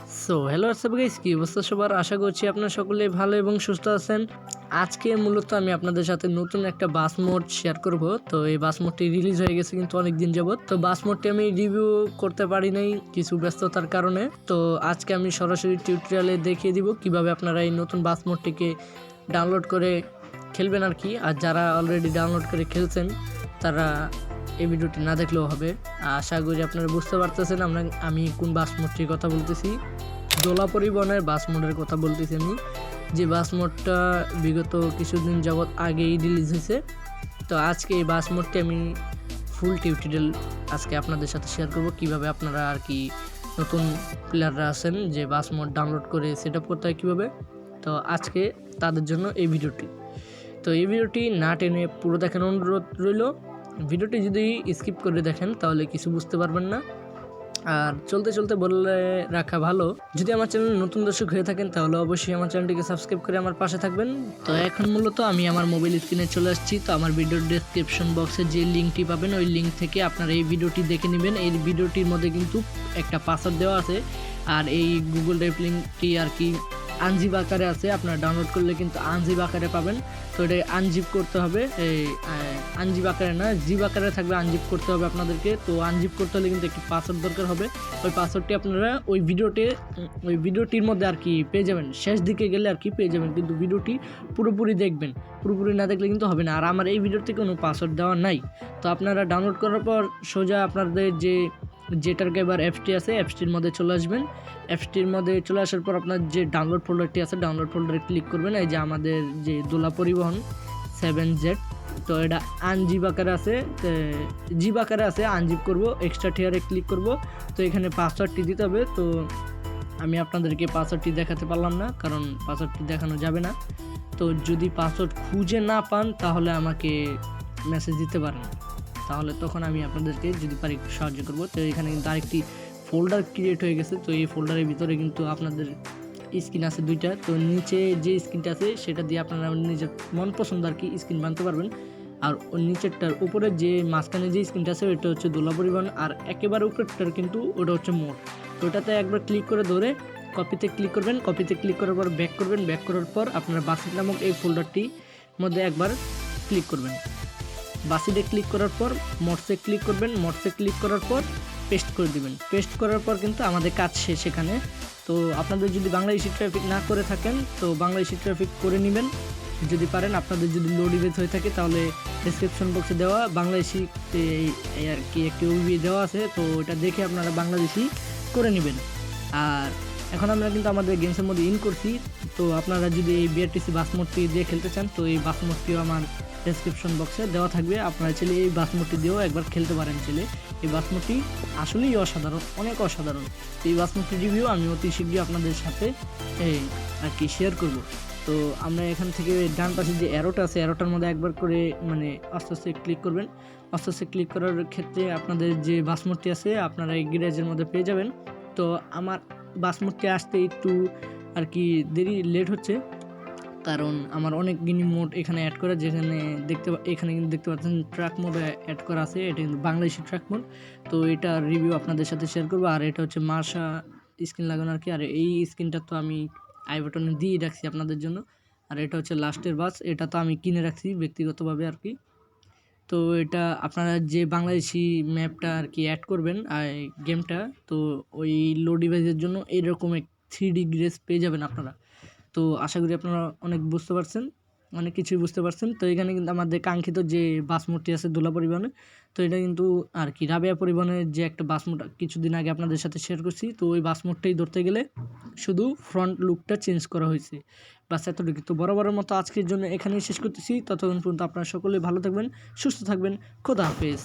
So hello WhatsApp guys কি অবস্থা সবার? আশা করছি আপনারা সকলে ভালো এবং সুস্থ আছেন। আজকে মূলত আমি আপনাদের সাথে নতুন একটা বাস মোড শেয়ার করব। তো এই বাস মোডটি রিলিজ হয়ে গেছে কিন্তু অনেক দিন যাবত তো বাস মোডটি আমি রিভিউ করতে পারি নাই কিছু ব্যস্ততার কারণে। তো আজকে আমি সরাসরি টিউটোরিয়ালে দেখিয়ে দিব কীভাবে আপনারা এই নতুন বাস মোডটিকে ডাউনলোড করে খেলবেন আর কি। আর যারা অলরেডি ডাউনলোড করে খেলছেন, তারা এই ভিডিওটি না দেখলেও হবে। আশা করি আপনারা বুঝতে পারতেছেন আমরা আমি কোন বাস মোডটির কথা বলতেছি। দোলা পরিবহনের বাস মোডের কথা বলতেছি আমি। যে বাস মোডটা বিগত কিছুদিন যাবৎ আগেই রিলিজ হয়েছে। তো আজকে এই বাস মোডটি আমি ফুল টিউটোরিয়াল আজকে আপনাদের সাথে শেয়ার করব। কীভাবে আপনারা আর কি নতুন প্লেয়াররা আছেন, যে বাস মোড ডাউনলোড করে সেট আপ করতে হয় কীভাবে। তো আজকে তাদের জন্য এই ভিডিওটি। তো এই ভিডিওটি না টেনে পুরো দেখার অনুরোধ রইল। ভিডিওটি যদি স্কিপ করে দেখেন, তাহলে কিছু বুঝতে পারবেন না। আর চলতে চলতে বললে রাখা ভালো, যদি আমার চ্যানেল নতুন দর্শক হয়ে থাকেন, তাহলে অবশ্যই আমার চ্যানেলটিকে সাবস্ক্রাইব করে আমার পাশে থাকবেন। তো এখন মূলত আমি আমার মোবাইল স্ক্রিনে চলে আসছি। তো আমার ভিডিওর ডেসক্রিপশন বক্সে যে লিঙ্কটি পাবেন, ওই লিঙ্ক থেকে আপনারা এই ভিডিওটি দেখে নেবেন। এই ভিডিওটির মধ্যে কিন্তু একটা পাসওয়ার্ড দেওয়া আছে। আর এই গুগল ড্রাইভ লিঙ্কটি আর কি আনজিব আকারে আছে। আপনারা ডাউনলোড করলে কিন্তু আনজিব আকারে পাবেন। তো এটা আনজিপ করতে হবে। এই আনজিপ আকারে না জিপ আকারে থাকবে আনজিপ করতে হবে আপনাদেরকে। তো আনজিপ করতে হলে কিন্তু একটি পাসওয়ার্ড দরকার হবে। ওই পাসওয়ার্ডটি আপনারা ওই ভিডিওতে, ওই ভিডিওটির মধ্যে আর কি পেয়ে যাবেন। শেষ দিকে গেলে আর কি পেয়ে যাবেন। কিন্তু ভিডিওটি পুরোপুরি দেখবেন। পুরোপুরি না দেখলে কিন্তু হবে না। আর আমার এই ভিডিওতে কোনো পাসওয়ার্ড দেওয়া নাই। তো আপনারা ডাউনলোড করার পর সোজা আপনাদের যে, যেটার এবার অ্যাপসটি আছে অ্যাপসটির মধ্যে চলে আসবেন। অ্যাপসটির মধ্যে চলে আসার পর আপনার যে ডাউনলোড ফোল্ডারটি আছে ডাউনলোড ফোল্ডারে ক্লিক করবেন। এই যে আমাদের যে দোলা পরিবহন সেভেন জেড তো এটা আনজিপ আকারে আছে। জিব আকারে আছে আনজিপ করব এক্সট্রা টিয়ারে ক্লিক করব। তো এখানে পাসওয়ার্ডটি দিতে হবে, তো আমি আপনাদেরকে পাসওয়ার্ডটি দেখাতে পারলাম না, কারণ পাসওয়ার্ডটি দেখানো যাবে না। তো যদি পাসওয়ার্ড খুঁজে না পান, তাহলে আমাকে মেসেজ দিতে পারেন। তাহলে তখন আমি আপনাদেরকে যদি পারি সাহায্য করব। তো এখানে কিন্তু আরেকটি ফোল্ডার ক্রিয়েট হয়ে গেছে, তো এই ফোল্ডারের ভিতরে কিন্তু আপনাদের স্ক্রিন আছে দুইটা, তো নিচে যে স্ক্রিনটা আছে সেটা দিয়ে আপনারা নিজের মন পছন্দ আর কি স্ক্রিন বানাতে পারবেন। আর নিচেরটার উপরে যে মাঝখানে যে স্ক্রিনটা আছে, ওইটা হচ্ছে দোলা পরিবহন, আর একেবারে উপরেরটার কিন্তু ওটা হচ্ছে মোড। তো ওটাতে একবার ক্লিক করে ধরে কপিতে ক্লিক করবেন কপিতে ক্লিক করার পর ব্যাক করবেন ব্যাক করার পর আপনার বাসিক নামক এই ফোল্ডারটি মধ্যে একবার ক্লিক করবেন। বাসিতে ক্লিক করার পর মোটসে ক্লিক করবেন মোটসে ক্লিক করার পর পেস্ট করে দিবেন। পেস্ট করার পর কিন্তু আমাদের কাজ শেষ এখানে। তো আপনাদের যদি বাংলাদেশি ট্রাফিক না করে থাকেন, তো বাংলাদেশি ট্রাফিক করে নেবেন। যদি পারেন আপনাদের যদি লো ডিভাইস হয়ে থাকে, তাহলে ডিসক্রিপশন বক্সে দেওয়া, বাংলাদেশি আর কি একটি ওবি দেওয়া আছে, তো এটা দেখে আপনারা বাংলাদেশি করে নেবেন। আর এখন আমরা কিন্তু আমাদের গেমসের মধ্যে ইন করছি। তো আপনারা যদি এই বিআরটিসি বাস মোডটি দিয়ে খেলতে চান, তো এই বাস মোডটিও আমার ডেসক্রিপশন বক্সে দেওয়া থাকবে আপনারা চাইলে এই বাসমতি দিয়েও একবার খেলতে পারেন চাইলে এই বাসমতি আসলেই অসাধারণ, অনেক অসাধারণ। এই বাস মোডটি রিভিউ আমি অতি শীঘ্রই আপনাদের সাথে আর কি শেয়ার করব। তো আমরা এখান থেকে ডান পাশে যে অ্যারোটা আছে অ্যারোটার মধ্যে একবার করে মানে আস্তে আস্তে ক্লিক করবেন। আস্তে আস্তে ক্লিক করার ক্ষেত্রে আপনাদের যে বাস মোডটি আছে, আপনারা এই গ্যারেজের মধ্যে পেয়ে যাবেন। তো আমার বাস মোডটি আসতে একটু, আর কি দেরি লেট হচ্ছে। কারণ আমার অনেক গিনি মোড এখানে অ্যাড করা, যেখানে দেখতে এখানে কিন্তু দেখতে পাচ্ছেন ট্র্যাক মোড অ্যাড করা আছে। এটা কিন্তু বাংলাদেশি ট্র্যাক মোড তো এটা রিভিউ আপনাদের সাথে শেয়ার করব। আর এটা হচ্ছে মার্শা স্ক্রিন লাগানো আর কি। আর এই স্ক্রিনটা তো আমি আই বাটনে দিয়ে রাখছি আপনাদের জন্য। আর এটা হচ্ছে লাস্টের বাস এটা তো আমি কিনে রাখছি ব্যক্তিগতভাবে আর কি। তো এটা আপনারা যে বাংলাদেশি ম্যাপটা আর কি অ্যাড করবেন আর গেমটা তো ওই লো ডিভাইসের জন্য এইরকম এক থ্রি ডি গ্রেস পেয়ে যাবেন আপনারা। তো আশা করি আপনারা অনেক বুঝতে পারছেন, অনেক কিছুই বুঝতে পারছেন। তো এখানে কিন্তু আমাদের কাঙ্ক্ষিত যে বাস আছে দোলা পরিবহনে, তো এটা কিন্তু আর কি রাবেয়া পরিবহনের যে একটা বাস কিছুদিন আগে আপনাদের সাথে শেয়ার করছি, তো ওই বাস ধরতে গেলে শুধু ফ্রন্ট লুকটা চেঞ্জ করা হয়েছে। বাস এতটুকু। তো বরাবরের মতো আজকের জন্য এখানেই শেষ করতেছি। ততক্ষণ পর্যন্ত আপনারা সকলে ভালো থাকবেন, সুস্থ থাকবেন। খোদা হাফেজ।